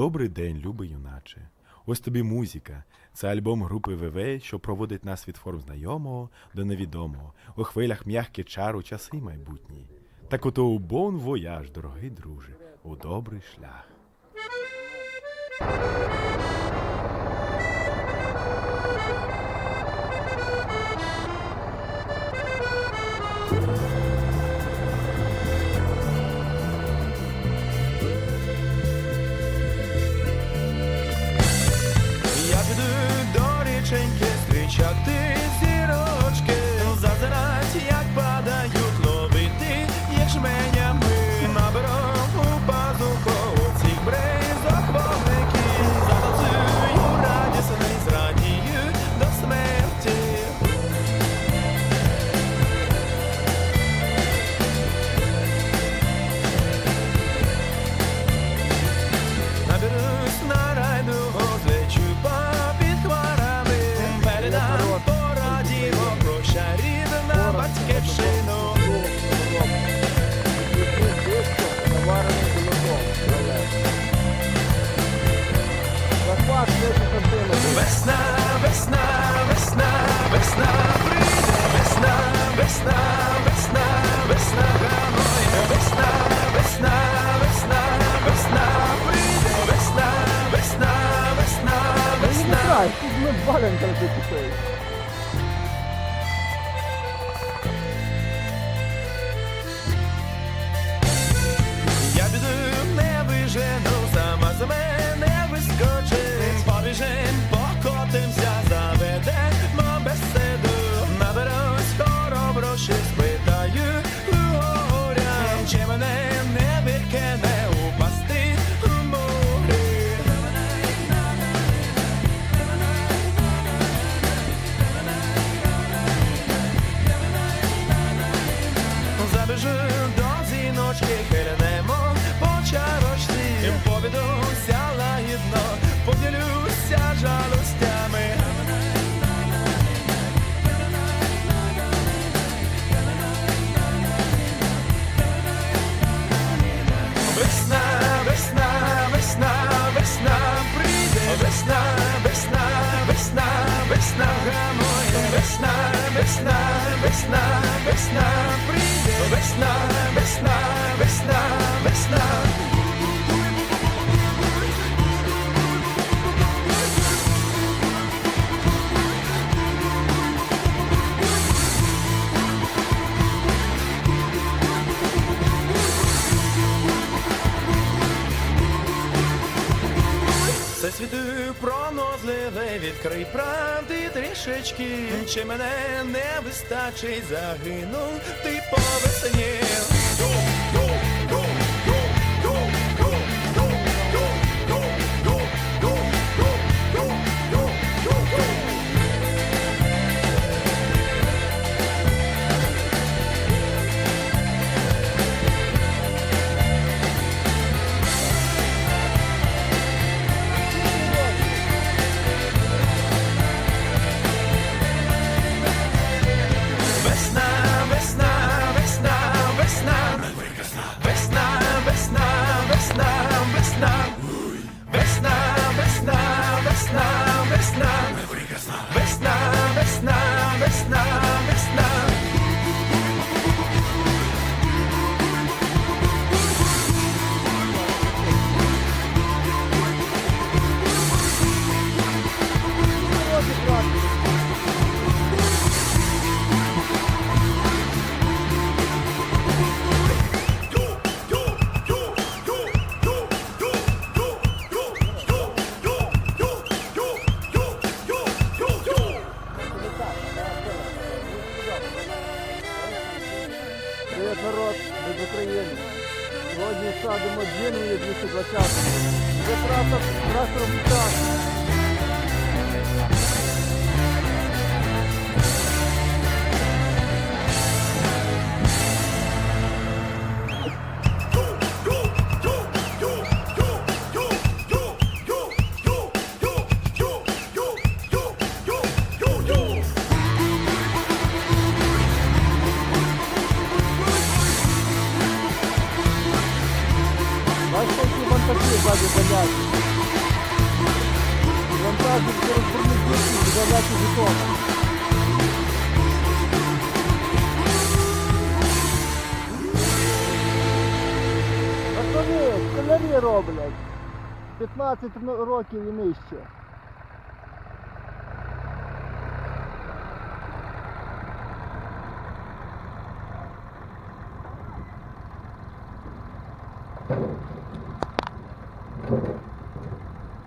Добрий день, любий юначе. Ось тобі музика. Це альбом групи ВВ, що проводить нас від форм знайомого до невідомого, у хвилях м'ягкі чару часи майбутні. Так ото у бон вояж, дорогий друже, у добрий шлях. Весна, весна, весна, весна, весна, весна, прийде, весна, весна, весна, весна. Весна, весна, весна, весна, прийде весна, весна, весна, весна. Все світу пронозливе, відкрий правди трішечки, чи мене не вистачить, загинув ти по снах. Димодіної 220. Це траса, траса, траса. ради задачі. Вантажник розпорядник задачі готова. Пацани, школярі роблять. 15 років і нижче.